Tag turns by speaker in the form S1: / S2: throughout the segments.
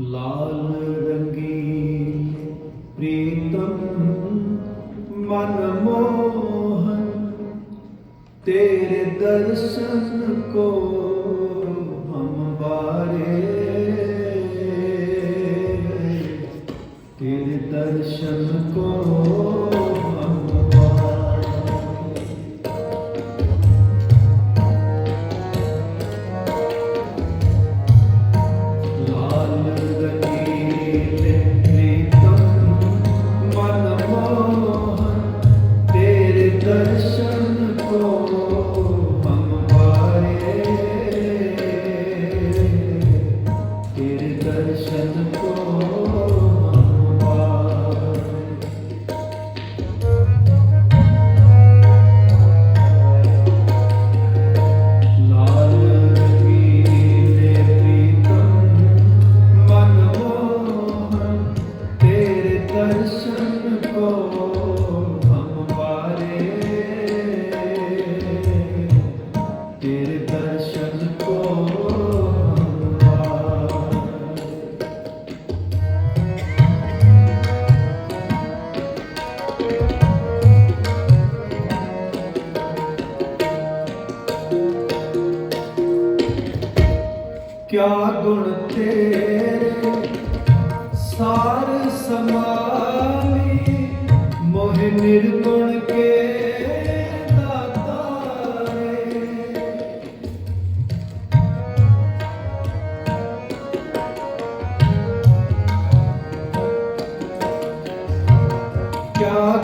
S1: ਲਾਲ ਰੰਗੀ ਪ੍ਰੀਤਮ ਮਨ ਮੋਹਨ ਤੇਰੇ ਦਰਸ਼ਨ ਕੋ ਹਮ ਬਾਰੇ ਕਿਆ ਗੁਣ ਸਾਰ ਸਮਾਨੀ ਕੇ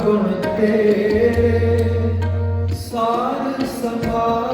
S1: ਗੁਣ ਤੇਰੇ? ਸਾਰ ਸਮਾਨ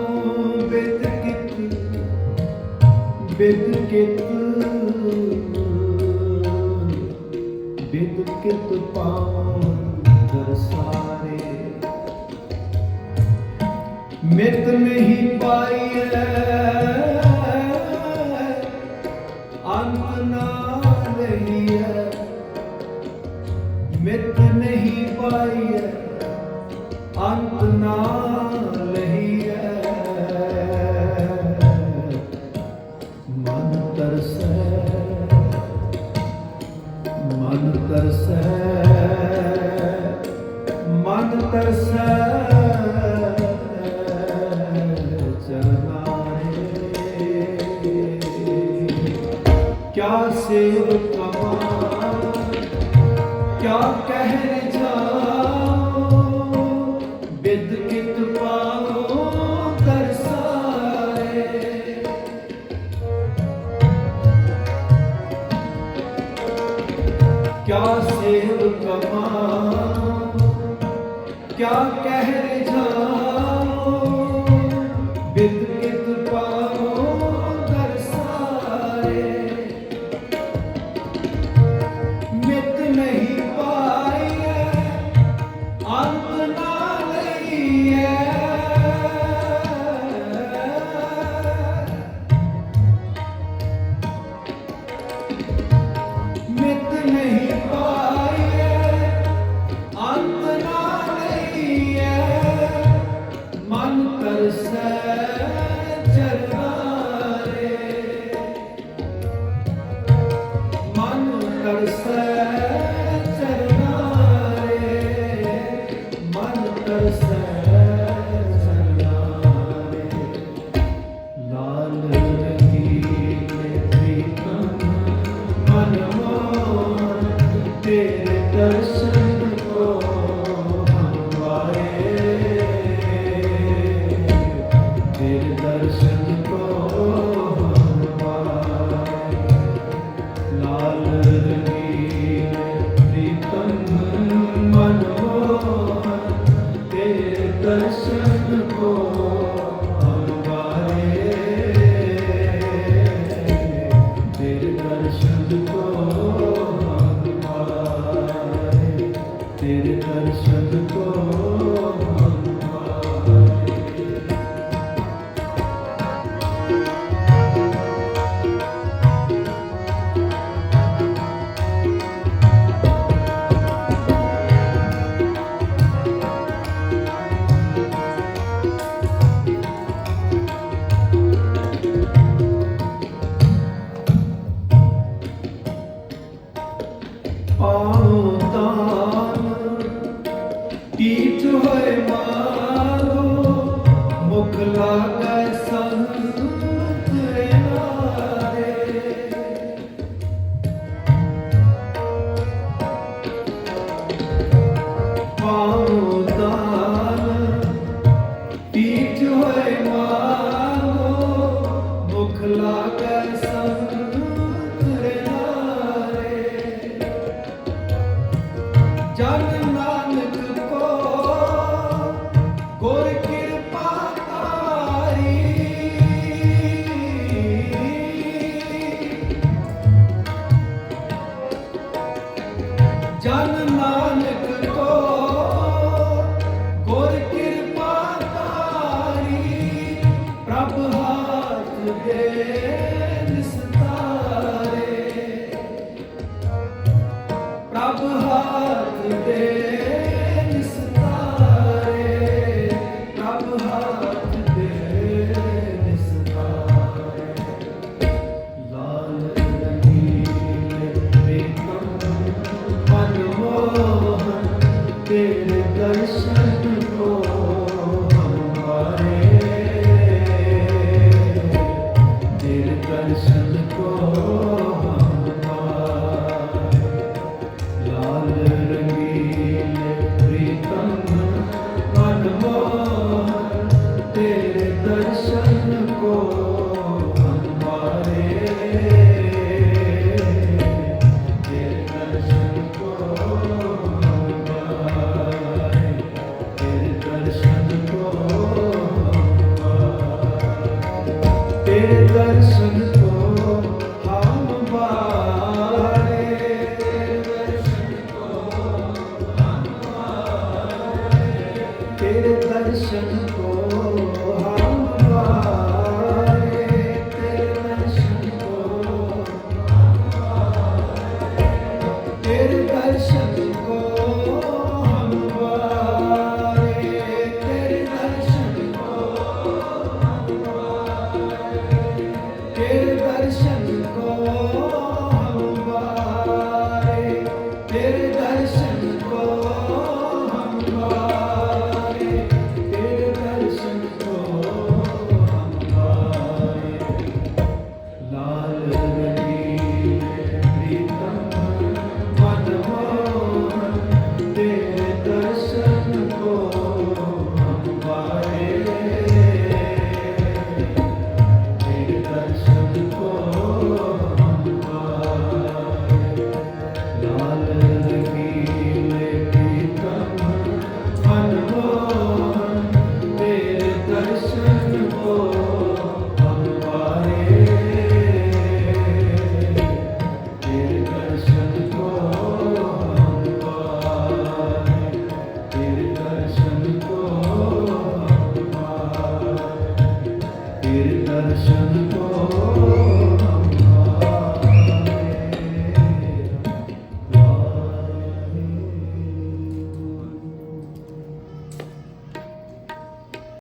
S1: ਬਿਨ ਕਿਤ ਬਿਨ ਕਿਤ ਪਾਉ ਦਰਸਾਰੇ ਮਿਤ ਨਹੀਂ ਪਾਈਐ 되면 Yeah.